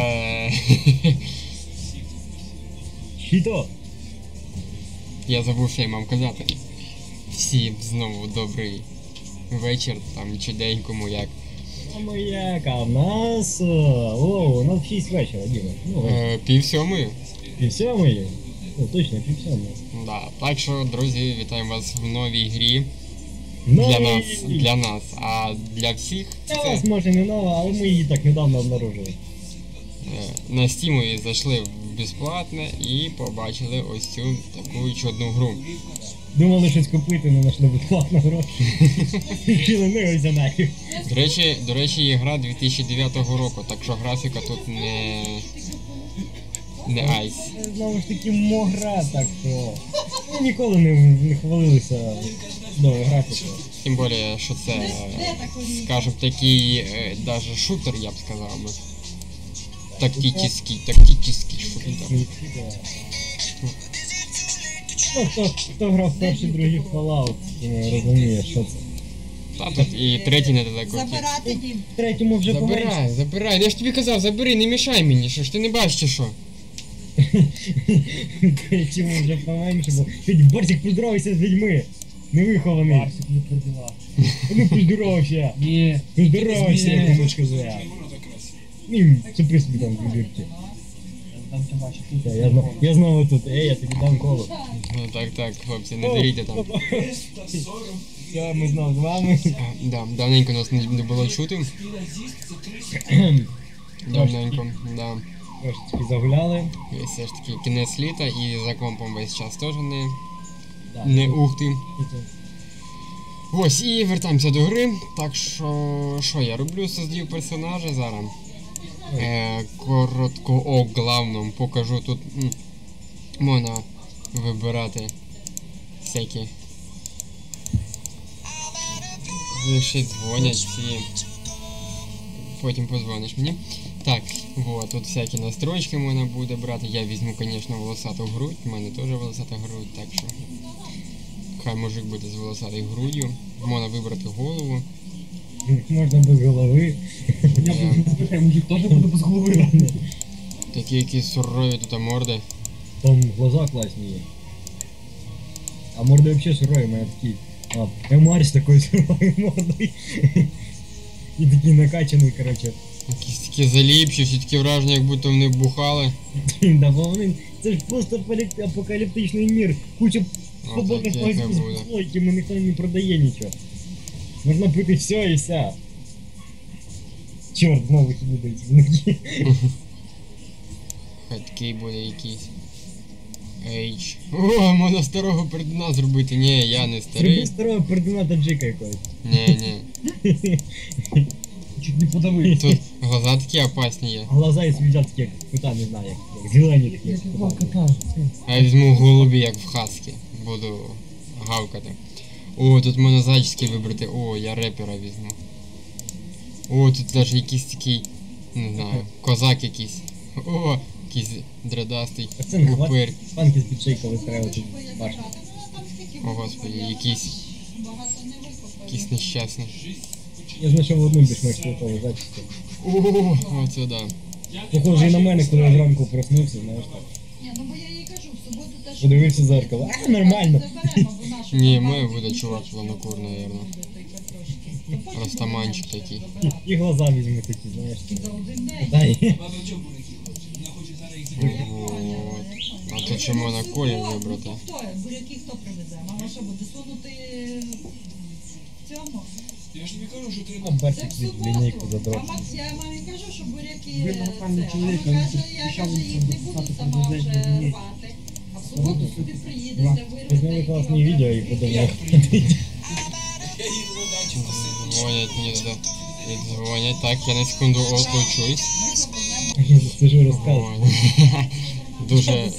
Е, Хіто. Я забув, що я мав казати. Всім знову добрий вечір, там чи день кому як. Ну як, а в нас... е, О, у нас 6 вечора, Діма. Ну, Е, пів сьомої. пів сьомої. Ну, точно, пів сьомої. Да. Так що, друзі, вітаємо вас в новій грі. Ну, Для нас, для нас, а для всіх Для це вас може не нова, але ми її так недавно обнаружили. Е, на Steam зайшли в безплатне і побачили ось цю таку чудну гру. Думали щось купити, не знайшли безплатно гроші. За. До речі, до речі, є гра 2009 року, так що графіка тут не. не айс. Знову ж таки, могра, так що... Ми ніколи не, не хвалилися новою графікою. Тим більше, що це, е, скажімо, такий е, даже шутер, я б сказав би. Тактический, тактический шутер. Ну, хто, хто грав перший, другий Fallout, не розуміє, що це. Та тут і третій недалеко. Забирати дім. В третьому вже поменше. Забирай, забирай. Я ж тобі казав, забери, не мішай мені, що ж ти не бачиш чи що? В третьому вже поменше, бо хоч Барсик поздоровайся з людьми. Невихований. Барсик не продала. Ну поздоровайся. Ні. Поздоровайся, як воно сказав. Ну, це собі там вибірки. Там. Я, я, зна- я знову тут, ей, я тобі дам коло. Ну так, так, хлопці, не деріться там. Все, ми знову з вами. Да, давненько нас не, не було чути. Давненько, да. Трошечки загуляли. І все ж таки кінець літа і за компом весь час теж не, Да. не ухти. Ось, і вертаємося до гри. Так що, що я роблю? Создаю персонажа зараз. Е, коротко о главному покажу тут. м, Можна вибирати всякі. Ще дзвонять всі. Потім позвониш мені. Так, вот, тут всякі настройки можна буде брати. Я візьму, звісно, волосату грудь. У мене теж волосата грудь, так що. Хай мужик буде з волосатою груддю. Можна вибрати голову. Можна без голови. Я буду мужик теж буде без голови. Такі якісь сурові тут морди. Там глаза класні є. А морда вообще сурові, мене такі. А, Емарь з такою суровою мордою. І такий накачаний, короче. Якісь такі заліпші, всі такі враження, як будто вони бухали. Да, вони, це ж просто апокаліп- апокаліптичний мір. Куча А, свободних магазинів з плойками, ніхто не продає нічого. Можна пити все і вся. Чорт, знову сюди дають. Хай такий буде якийсь. Ейч. О, можна старого пердуна зробити. Ні, я не Зроби старий. старого пердуна таджика якогось. Ні, ні. Чуть не подавив. Тут глаза такі опасні є. Глаза і світять такі, як кота, не знаю, як, як зелені такі. як Як кота. кота. А я візьму голубі, як в хаски. Буду гавкати. О, тут можна зачіски вибрати. О, я репера візьму. О, тут навіть якийсь такий, не знаю, козак якийсь. О, якийсь дредастий упир. панки з підшейка вистраювати тут башню. О, господи, якийсь, якийсь нещасний. Я знайшов одну більш-менш толкову зачіску. О, оце да. Похоже і на мене, коли я зранку проснувся, знаєш так. Ні, ну бо я їй кажу, в суботу теж... Подивився в зеркало. А, нормально. Має буде буде чувак планокур, наверно. трошки. Та потім Растаманчик такий. І, і глаза. За один день. Дай. Вот. А тут ще можна колір вибрати. То? Буряки хто привезе? Мама що буде сунути цьому? А бачиш, Це в від лінійку суботу. задрот. Мама, я мамі кажу, що буряки... Це. А каже, я каже, їх не буду сама вже. Рвати. Суботу собі приїдете, вирвете. І класні відео і треба потім буде. Дзвонять мені туди. І дзвонять. Так, я на секунду отлучусь. Це ж розказ. Ой. Дуже.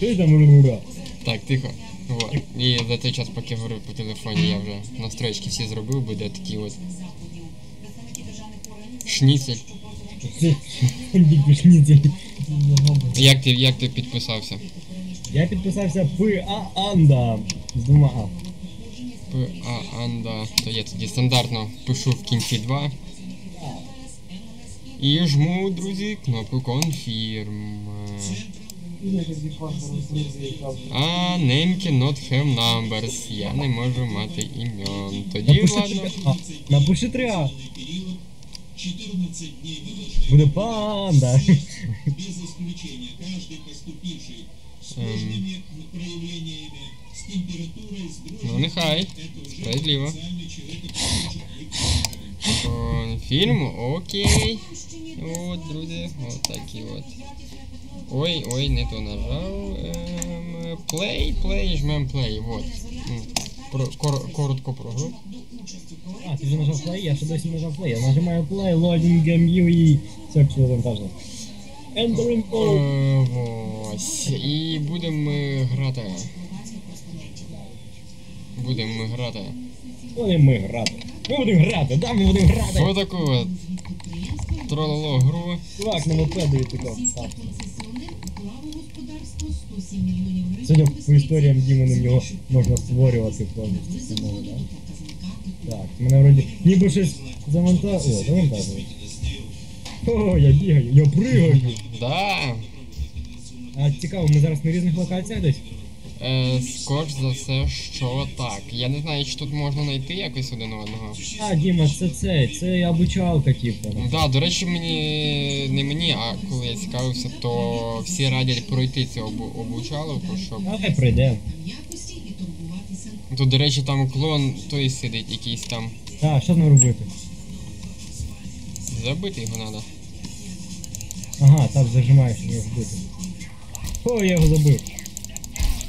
Ти там рура. Так, тихо. Вот. І за той час, поки говорив по телефоні, я вже настройки всі зробив, буде такий от шніцель. Як ти, як ти підписався? Я підписався П. А. Анда. З двома А. П, А, Анда. То я тоді стандартно пишу в кінці 2. І жму, друзі, кнопку Confirm. А, name cannot have numbers. Я не можу мати імен. Тоді Напиши ладно. 3А. Напиши 3А. Буде панда. Ем, ну нехай. Справедливо. Конфірм, окей. От, друзі, от такі от. Ой, ой, не то нажав. Ем, play, play, жмем play, вот. Про, кор, коротко про гру. А, ти вже нажав play, я досі не нажав play. Я нажимаю play, loading game і все, там кажу. Entering code. Е, Ось. І будемо ми грати. Будемо ми грати. Будемо ми грати. Ми будемо грати, да, ми будемо грати. Ось таку от трололо гру. Чувак на мопеду такого. Так. Судя Судя по історіям Дімона, його можна створювати повністю да? Так, мене вроді ніби щось завантаж... О, завантажують. О, я бігаю, я пригаю. Да. А цікаво, ми зараз на різних локаціях десь? Е, скорш за все, що так. Я не знаю, чи тут можна знайти якось один одного. А, Діма, це цей, це обучалка, типу. Да, до речі, мені не мені, а коли я цікавився, то всі радять пройти цю обу- обучаловку, щоб. Давай пройдемо. Тут, до речі, там клон той сидить, якийсь там. Так, що нам робити? Забити його треба. Ага, так зажимаєш, щоб його вбити. О, я його забив.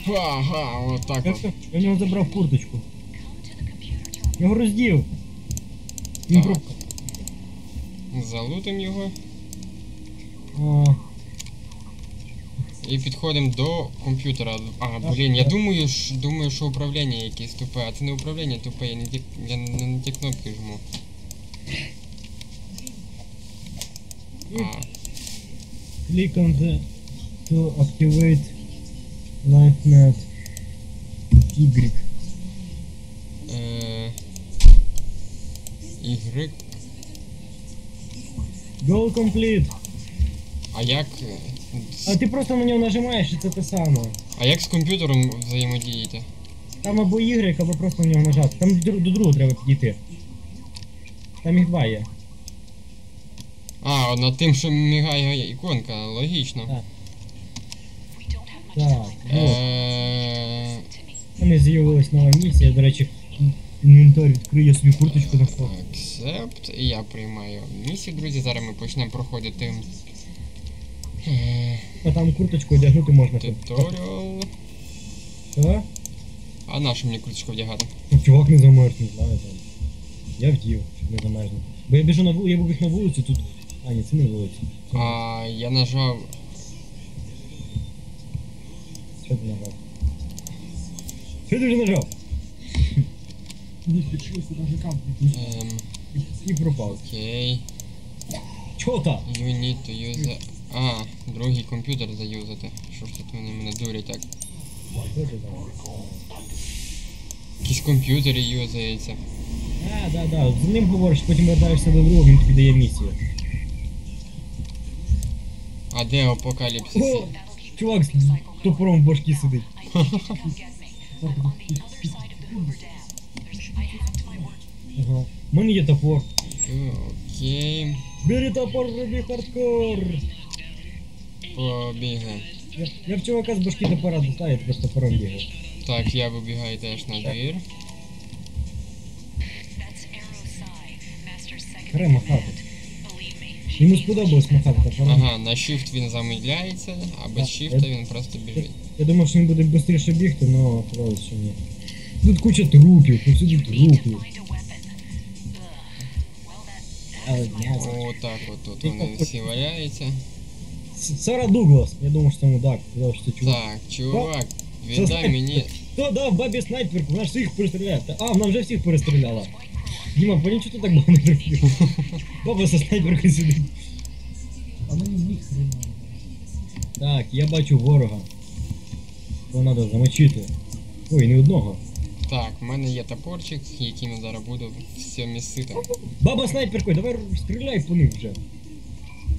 Ага, отак от. я в нього забрав курточку. Я його роздів. Він Так. про... Залутим його О, і підходимо до комп'ютера. А, блін, я думаю, ж, думаю, що управління якесь тупе, а це не управління тупе, я не ті, я не на ті кнопки жму. А, click on the to activate LifeNet Y. е, Y. Goal complete. А як. А ти просто на нього нажимаєш і це те саме. А як з комп'ютером взаємодіяти? Там або Y, або просто на нього нажати. Там до, до другого треба підійти. Там їх два є. А, над тим, що мігає іконка, логічно. Так. Е, У мене з'явилась нова місія, до речі, інвентар відкриє собі курточку на фото. Accept. І я приймаю місію, друзі. Зараз ми почнемо проходити А там курточку одягнути можна. туторіал. Що? А на що мені круточку вдягати? Ну, Чувак не замерз, не знаю там. Я вдів, щоб не замерзнути. Бо я біжу на вулицю, я побіг на вулицю, тут. А, ні, це не вулиця. А я нажав. Що ти нажав? Що ти вже нажав? Не включился даже камп. Ем, І, пропав. окей. Чого так? You need to use. a- А, другий комп'ютер заюзати. Що ж тут вони мене дурять так? Якісь комп'ютери юзаються. А, да, да. З ним говориш, потім вертаєшся до другого, він тобі дає місію. А де апокаліпсис? О, чувак з топором в башки сидить. Ага. У мене є топор. Окей. Бери топор, роби хардкор. Побігаємо. Я, я в чувака з башки топора достаю, я просто топором бігаю. Так, я вибігаю теж на двір. Хре махати. Йому сподобалось махати топором. Ага, на shift він замедляється, а без shift він просто біжить. Я думав, що він буде швидше бігти, але оказалось, що ні. Тут куча трупів, повсюди трупів. Отак от тут вони всі валяються. С- Сара Дуглас. Я думав, що це мудак. Сказав, що це чувак. Так, чувак, віддай мені. Хто дав бабі снайперку? Вона ж всіх перестріляє. Та- А, вона вже всіх перестріляла. Діма, поняв, що ти так багато трупів? Баба со снайперкою сидить. А мені в них хрена. Так, я бачу ворога. Його треба замочити. Ой, не одного. Так, в мене є топорчик, яким я зараз буду все місити. Баба снайперкою, давай стріляй по них вже.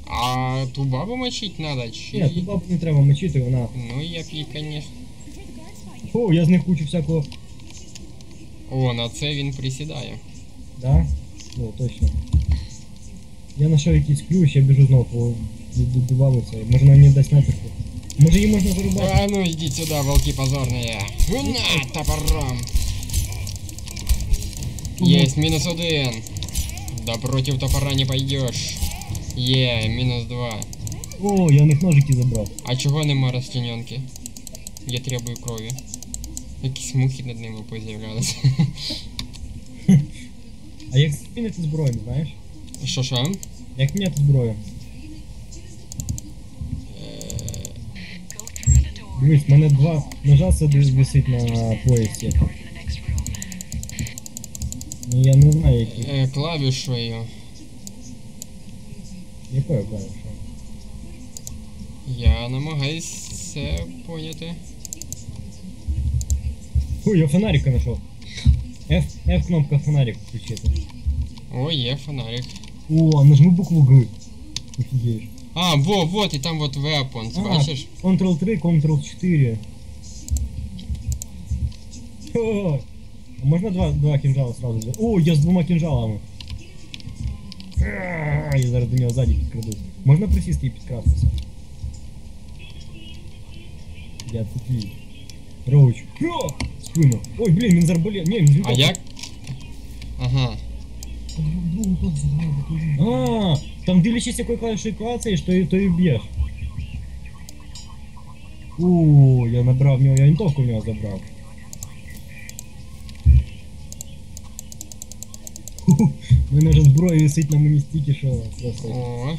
А ту бабу мочить надо, чи. Ні, тут бабу не треба мочити, вона. Ну я б її, конечно. О, я з них кучу всякого. О, на це він присідає. Да? О, точно. Я знайшов якийсь ключ, я біжу знову по до, до баби це. Може вона мені дасть снайперку. Може її можна зарубати? А ну иди сюда, волки позорные. На, топором. Есть, минус один. Да против топора не пойдешь. Є, мінус два. О, я у них ножики забрав. А чого нема розчлененки? Я требую крові. Якісь мухи над ними поз'являлися. А як змінити зброю, знаєш? Що що? Як міняти зброю? Дивись, в мене два ножа сиди висить на поясі. Ну я не знаю, які. Е, клавішою. Якою клавішою? Я намагаюсь це поняти. Ой, я фонарика знайшов. F, F кнопка фонарик включити. О, є фонарик. О, нажми букву Г. Офігеєш. А, во, вот, і там вот weapons, А, бачиш? Ctrl-3, Ctrl-4. О, а можна два, два кінжала сразу взяти? О, я з двома кінжалами. А, Я зараз до нього ззаді підкрадусь. Можна присісти і підкрастися? Я тут твій. Роуч. Ро! Спину. Ой, блін, він з арбалет. Ні, він з А вінтовки. як? Ага. А друг другу тот заграв, бо той він. А, там дивлячись, якою клавішою клацаєш, то, і- то і б'єш. У, я набрав в нього, я винтовку в нього забрав. У вже зброя висить на мені стільки, що просто. О,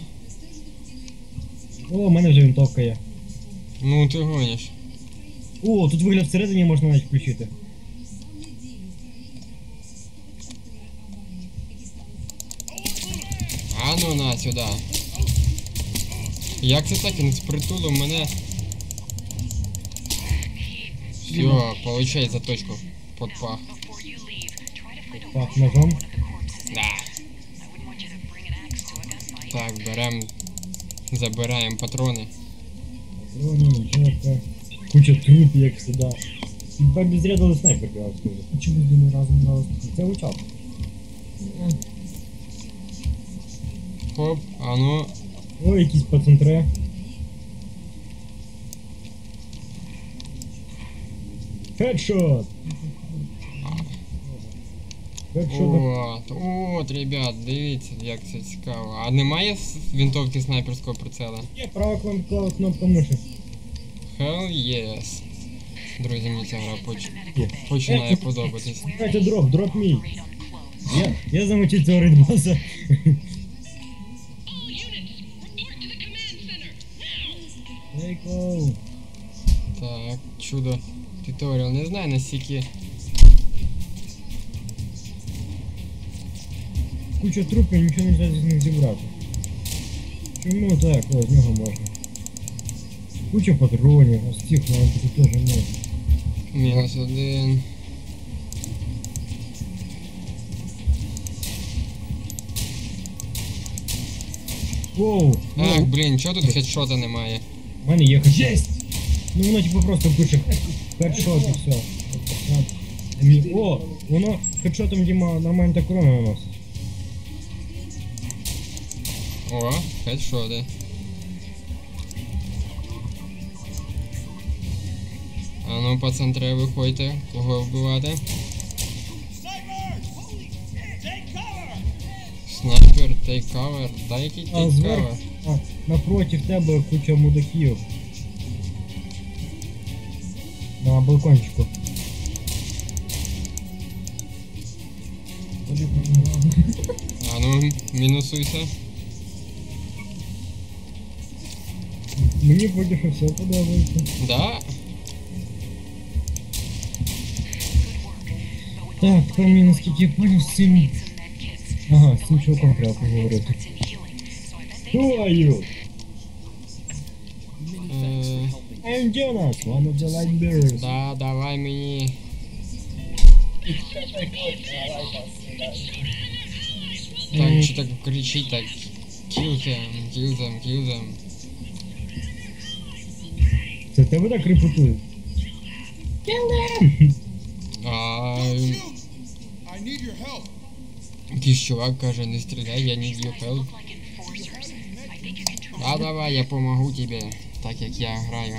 О, у мене вже винтовка є. ну ти гониш. О, тут вигляд всередині можна навіть включити. А ну на сюди. Як це так він з притулу мене. Все, получай заточку под пах. Так, ножом. Так, берем. Забираємо патрони. Патрони, винтовка. Куча трупів, як завжди. Хіба без ряду снайпер, я вам скажу. А чому з ними разом зараз? Це учав. Хоп, а ну. О, якісь пацантре. Хедшот! Хедшот. От, от, ребят, дивіться, як це цікаво. А немає винтовки снайперського прицела? Є права кнопка, кнопка миші. Hell yes. Друзі, мені ця гра поч... Починає подобатись. Дайте дроп, дроп мій. Я, я замочив цього рейдбаса. Так, чудо. Туторіал. Не знаю наскільки. Куча трупів, нічого не можна з них зібрати. Чому так? О, з нього можна. Куча патронів, а з цих мабуть теж можна. Мінус один. Воу! Ах, блін, чого тут хедшота немає? У мене є хедшот. Єсть! Ну воно типу просто пише хедшот і все. О, воно хедшотом Діма нормально так урона наносить. О, хедшоти. А ну, пацантре, виходьте, кого вбивати? Снайпер, take cover, дай який cover. а, напротив тебе куча мудаків. На балкончику. А ну, мінусуйся. Мені поки що все подобається. Да? Так, тепер мені наскільки я поняв з цим. Ага, з цим чуваком треба поговорити. Who are you? Е, I'm Jonas, one of the light bearers. да, давай мені. Так, чи так кричить, так. Kill them, kill them, kill them. Це тебе так репетує? А I need your help. якийсь чувак каже, не стріляй, я need your help. А давай, я помогу тебе, так як я граю.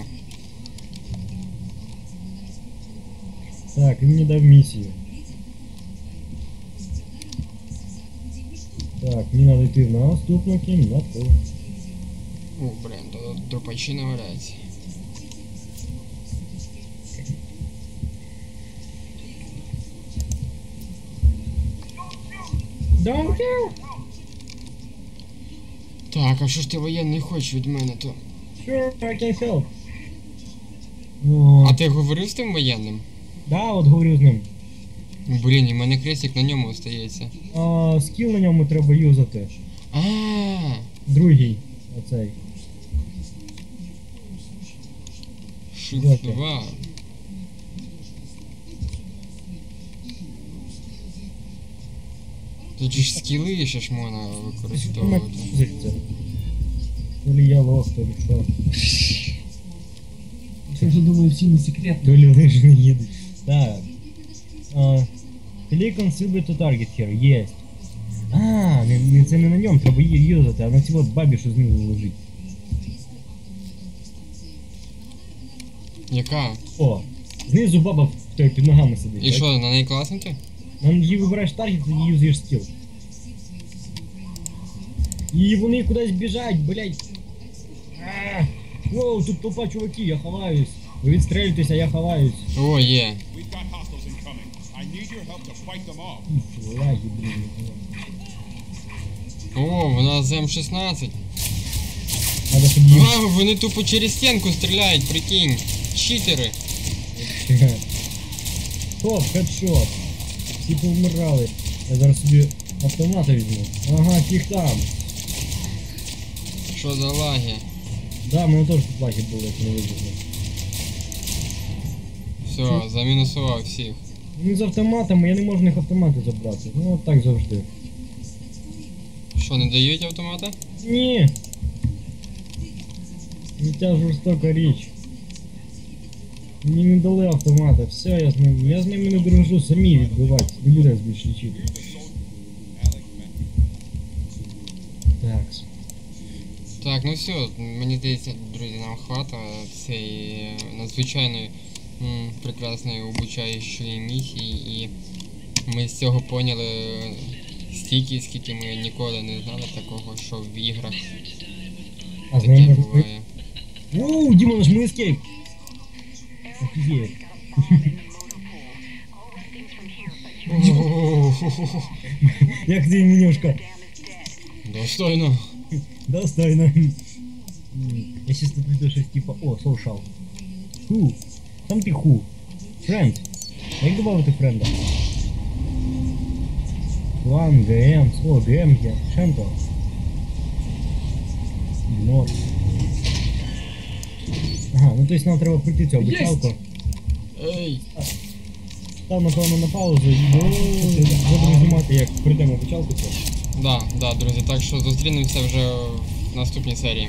Так, він мені дав місію. Так, мені треба йти в наступну кімнату. О, блин, то дропачина валяється. Don't kill! Так, а що ж ти воєнний хочеш від мене то? Sure, I can help. А ти говорив з тим воєнним? да, от говорю з ним. Блін, і в мене крестик на ньому остається. А, скіл на ньому треба юзати. А, Другий. Оцей. Shift 2. Тут же ж скіли ще ж можна використовувати. То ли я лох, то ли що. Це вже думаю, всі не секретно. То ли лижі не їдуть. Так. А, click on silver to target here. Єсть. А, не, не, це не на ньому, треба її юзати, а на цій от бабі, що знизу лежить. Яка? О, знизу баба в- той, під ногами сидить. І бачиш? що, на неї класнути? Нам її вибираєш таргет, тоді юзаєш скіл. І вони кудись біжать, блять. А, Воу, тут толпа чуваків, я ховаюсь. Ви відстрелюєтеся, я ховаюсь. О, є. We've got hostiles incoming. I need your help to fight them off. І флаги, блін. О, вона з М16. Надо, щоб їм... А, вони тупо через стінку стріляють, прикинь. Читери. Хоп, хедшот. Всі повмирали. Я зараз собі автомата візьму. Ага, фіг там. Що за лаги? Да, в мене теж тут лаги були, як не вибігли. Все, замінусував всіх. Ну з автоматами, я не можу в них автомати забрати. Ну от так завжди. Що, не дають автомата? Ні. Життя жорстока річ. Мені не дали автомата, все, я з ним. Я з ними не дружу, самі відбивати. Не буде нас більше лічити. Так. Так, ну все, мені здається, друзі, нам хвата цієї е, надзвичайної м, прекрасної обучаючої місії, і ми з цього поняли е, стільки, скільки ми ніколи не знали такого, що в іграх А з таке можна буває. Оу, Дима, нажми escape. Офигеть. Як ти менюшка? Достойно. Достойно. М, Я сейчас тут найду щось типа, о, social. Ху. Там ти ху. Френд. Як добавити френда? Клан, ГМ, о, ГМ є. Шенто. Нот. Ага, ну то есть нам треба пройти цю обучалку. Ей! Там, напевно, на паузу і будемо знімати, як пройдемо обучалку. цю. Да, да, друзі, так що зустрінемося вже в наступній серії.